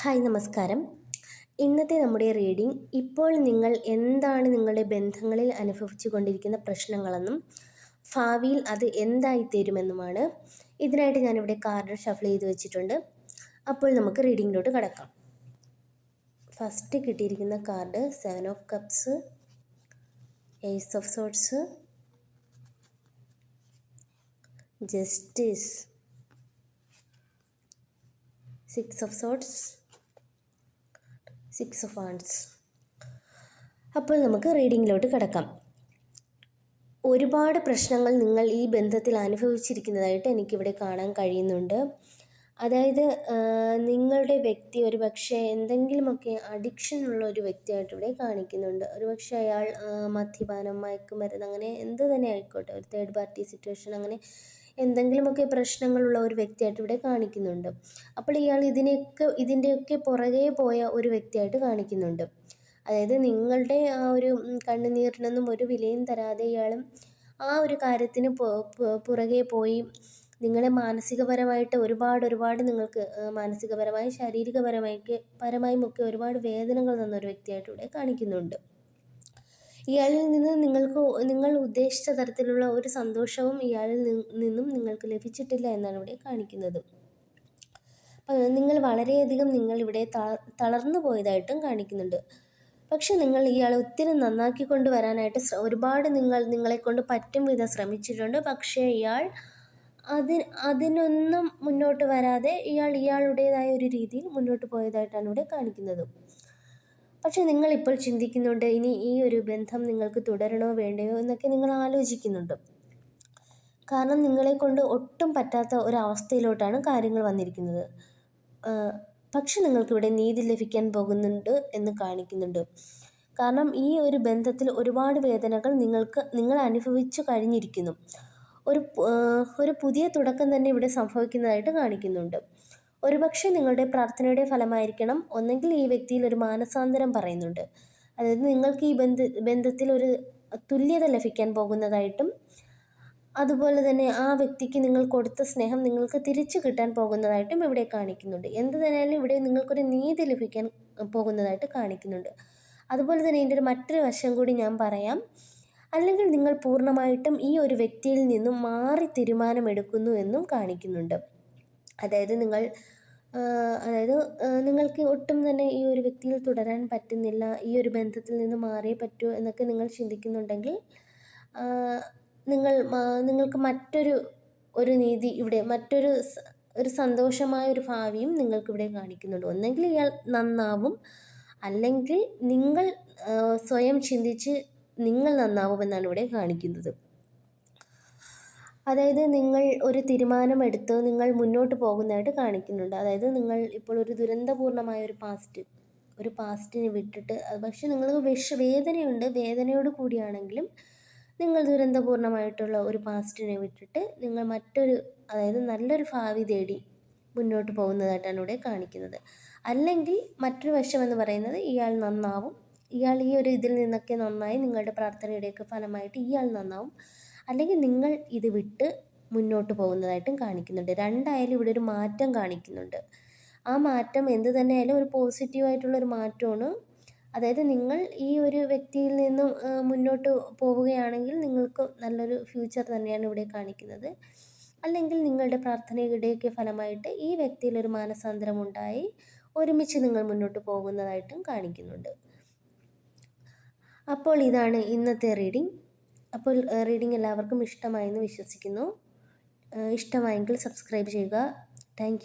Hi നമസ്കാരം. ഇന്നത്തെ നമ്മുടെ റീഡിംഗ് ഇപ്പോൾ നിങ്ങൾ എന്താണ് നിങ്ങളുടെ ബന്ധങ്ങളിൽ അനുഭവിച്ചു കൊണ്ടിരിക്കുന്ന പ്രശ്നങ്ങളെന്നും ഭാവിയിൽ അത് എന്തായി തീരുമെന്നുമാണ് ഇതിനായിട്ട് ഞാനിവിടെ കാർഡ് ഷഫിൾ ചെയ്ത് വെച്ചിട്ടുണ്ട്. അപ്പോൾ നമുക്ക് റീഡിങ്ങിലോട്ട് കടക്കാം. ഫസ്റ്റ് കിട്ടിയിരിക്കുന്ന card seven of cups ace of swords justice six of swords six of wands അപ്പോൾ നമുക്ക് റീഡിങ്ങിലോട്ട് കിടക്കാം. ഒരുപാട് പ്രശ്നങ്ങൾ നിങ്ങൾ ഈ ബന്ധത്തിൽ അനുഭവിച്ചിരിക്കുന്നതായിട്ട് എനിക്കിവിടെ കാണാൻ കഴിയുന്നുണ്ട്. അതായത് നിങ്ങളുടെ വ്യക്തി ഒരു പക്ഷേ എന്തെങ്കിലുമൊക്കെ അഡിക്ഷൻ ഉള്ള ഒരു വ്യക്തിയായിട്ട് ഇവിടെ കാണിക്കുന്നുണ്ട്. ഒരു പക്ഷേ അയാൾ മദ്യപാനം മയക്കുമരുന്ന് അങ്ങനെ എന്ത് തന്നെ ആയിക്കോട്ടെ ഒരു തേർഡ് പാർട്ടി സിറ്റുവേഷൻ അങ്ങനെ എന്തെങ്കിലുമൊക്കെ പ്രശ്നങ്ങളുള്ള ഒരു വ്യക്തിയായിട്ട് ഇവിടെ കാണിക്കുന്നുണ്ട്. അപ്പോൾ ഇയാൾ ഇതിനെയൊക്കെ ഇതിന്റെയൊക്കെ പുറകെ പോയ ഒരു വ്യക്തിയായിട്ട് കാണിക്കുന്നുണ്ട്. അതായത് നിങ്ങളുടെ ആ ഒരു കണ്ണുനീരിനൊന്നും ഒരു വിലയും തരാതെ ഇയാളും ആ ഒരു കാര്യത്തിന് പുറകെ പോയി നിങ്ങളെ മാനസികപരമായിട്ട് ഒരുപാട് ഒരുപാട് നിങ്ങൾക്ക് മാനസികപരമായി ശാരീരികപരമായി പരമായും ഒക്കെ ഒരുപാട് വേദനകൾ തന്ന ഒരു വ്യക്തിയായിട്ട് ഇവിടെ കാണിക്കുന്നുണ്ട്. ഇയാളിൽ നിന്ന് നിങ്ങൾക്ക് നിങ്ങൾ ഉദ്ദേശിച്ച തരത്തിലുള്ള ഒരു സന്തോഷവും ഇയാളിൽ നിന്നും നിങ്ങൾക്ക് ലഭിച്ചിട്ടില്ല എന്നാണ് ഇവിടെ കാണിക്കുന്നത്. നിങ്ങൾ വളരെയധികം നിങ്ങൾ ഇവിടെ തളർന്നു പോയതായിട്ടും കാണിക്കുന്നുണ്ട്. പക്ഷെ നിങ്ങൾ ഇയാളെ ഒത്തിരി നന്നാക്കി കൊണ്ടുവരാനായിട്ട് ഒരുപാട് നിങ്ങൾ നിങ്ങളെ കൊണ്ട് പറ്റും വിധം ശ്രമിച്ചിട്ടുണ്ട്. പക്ഷേ ഇയാൾ അതി അതിനൊന്നും മുന്നോട്ട് വരാതെ ഇയാൾ ഇയാളുടേതായ ഒരു രീതിയിൽ മുന്നോട്ട് പോയതായിട്ടാണ് ഇവിടെ കാണിക്കുന്നത്. പക്ഷെ നിങ്ങളിപ്പോൾ ചിന്തിക്കുന്നുണ്ട് ഇനി ഈ ഒരു ബന്ധം നിങ്ങൾക്ക് തുടരണോ വേണ്ടയോ എന്നൊക്കെ നിങ്ങൾ ആലോചിക്കുന്നുണ്ട്. കാരണം നിങ്ങളെ കൊണ്ട് ഒട്ടും പറ്റാത്ത ഒരവസ്ഥയിലോട്ടാണ് കാര്യങ്ങൾ വന്നിരിക്കുന്നത്. പക്ഷെ നിങ്ങൾക്കിവിടെ നീതി ലഭിക്കാൻ പോകുന്നുണ്ട് എന്ന് കാണിക്കുന്നുണ്ട്. കാരണം ഈ ഒരു ബന്ധത്തിൽ ഒരുപാട് വേദനകൾ നിങ്ങൾക്ക് നിങ്ങൾ അനുഭവിച്ചു കഴിഞ്ഞിരിക്കുന്നു. ഒരു ഒരു പുതിയ തുടക്കം തന്നെ ഇവിടെ സംഭവിക്കുന്നതായിട്ട് കാണിക്കുന്നുണ്ട്. ഒരുപക്ഷെ നിങ്ങളുടെ പ്രാർത്ഥനയുടെ ഫലമായിരിക്കണം. ഒന്നെങ്കിൽ ഈ വ്യക്തിയിൽ ഒരു മാനസാന്തരം പറയുന്നുണ്ട്. അതായത് നിങ്ങൾക്ക് ഈ ബന്ധ ബന്ധത്തിൽ ഒരു തുല്യത ലഭിക്കാൻ പോകുന്നതായിട്ടും അതുപോലെ തന്നെ ആ വ്യക്തിക്ക് നിങ്ങൾ കൊടുത്ത സ്നേഹം നിങ്ങൾക്ക് തിരിച്ചു കിട്ടാൻ പോകുന്നതായിട്ടും ഇവിടെ കാണിക്കുന്നുണ്ട്. എന്ത് തന്നെയാലും ഇവിടെ നിങ്ങൾക്കൊരു നീതി ലഭിക്കാൻ പോകുന്നതായിട്ട് കാണിക്കുന്നുണ്ട്. അതുപോലെ തന്നെ ഇതിന്റെ ഒരു മറ്റൊരു വശം കൂടി ഞാൻ പറയാം. അല്ലെങ്കിൽ നിങ്ങൾ പൂർണമായിട്ടും ഈ ഒരു വ്യക്തിയിൽ നിന്നും മാറി തീരുമാനമെടുക്കുന്നു എന്നും കാണിക്കുന്നുണ്ട്. അതായത് നിങ്ങൾ അതായത് നിങ്ങൾക്ക് ഒട്ടും തന്നെ ഈ ഒരു വ്യക്തിയിൽ തുടരാൻ പറ്റുന്നില്ല ഈ ഒരു ബന്ധത്തിൽ നിന്ന് മാറിയേ പറ്റൂ എന്നൊക്കെ നിങ്ങൾ ചിന്തിക്കുന്നുണ്ടെങ്കിൽ നിങ്ങൾ നിങ്ങൾക്ക് മറ്റൊരു ഒരു നീതി ഇവിടെ മറ്റൊരു ഒരു സന്തോഷമായ ഒരു ഭാവിയും നിങ്ങൾക്കിവിടെ കാണിക്കുന്നുണ്ട്. ഒന്നെങ്കിൽ ഇയാൾ നന്നാവും അല്ലെങ്കിൽ നിങ്ങൾ സ്വയം ചിന്തിച്ച് നിങ്ങൾ നന്നാവുമെന്നാണ് ഇവിടെ കാണിക്കുന്നത്. അതായത് നിങ്ങൾ ഒരു തീരുമാനമെടുത്ത് നിങ്ങൾ മുന്നോട്ട് പോകുന്നതായിട്ട് കാണിക്കുന്നുണ്ട്. അതായത് നിങ്ങൾ ഇപ്പോൾ ഒരു ദുരന്തപൂർണമായ ഒരു പാസ്റ്റ് ഒരു പാസ്റ്റിനെ വിട്ടിട്ട് പക്ഷേ നിങ്ങൾക്ക് വിഷ വേദനയുണ്ട്. വേദനയോട് കൂടിയാണെങ്കിലും നിങ്ങൾ ദുരന്തപൂർണമായിട്ടുള്ള ഒരു പാസ്റ്റിനെ വിട്ടിട്ട് നിങ്ങൾ മറ്റൊരു അതായത് നല്ലൊരു ഭാവി തേടി മുന്നോട്ട് പോകുന്നതായിട്ടാണ് ഇവിടെ കാണിക്കുന്നത്. അല്ലെങ്കിൽ മറ്റൊരു വശം എന്ന് പറയുന്നത് ഇയാൾ നന്നാവും. ഇയാൾ ഈ ഒരു ഇതിൽ നിന്നൊക്കെ നന്നായി നിങ്ങളുടെ പ്രാർത്ഥനയുടെയൊക്കെ ഫലമായിട്ട് ഇയാൾ നന്നാവും. അല്ലെങ്കിൽ നിങ്ങൾ ഇത് വിട്ട് മുന്നോട്ട് പോകുന്നതായിട്ടും കാണിക്കുന്നുണ്ട്. രണ്ടായാലും ഇവിടെ ഒരു മാറ്റം കാണിക്കുന്നുണ്ട്. ആ മാറ്റം എന്ത് തന്നെയായാലും ഒരു പോസിറ്റീവായിട്ടുള്ള ഒരു മാറ്റമാണ്. അതായത് നിങ്ങൾ ഈ ഒരു വ്യക്തിയിൽ നിന്നും മുന്നോട്ട് പോവുകയാണെങ്കിൽ നിങ്ങൾക്ക് നല്ലൊരു ഫ്യൂച്ചർ തന്നെയാണ് ഇവിടെ കാണിക്കുന്നത്. അല്ലെങ്കിൽ നിങ്ങളുടെ പ്രാർത്ഥനയുടെയൊക്കെ ഫലമായിട്ട് ഈ വ്യക്തിയിൽ ഒരു മാനസാന്തരം ഉണ്ടായി ഒരുമിച്ച് നിങ്ങൾ മുന്നോട്ട് പോകുന്നതായിട്ടും കാണിക്കുന്നുണ്ട്. അപ്പോൾ ഇതാണ് ഇന്നത്തെ റീഡിംഗ് അപ്പോൾ റീഡിംഗ് എല്ലാവർക്കും ഇഷ്ടമായെന്ന് വിശ്വസിക്കുന്നു. ഇഷ്ടമായെങ്കിൽ സബ്സ്ക്രൈബ് ചെയ്യുക. താങ്ക്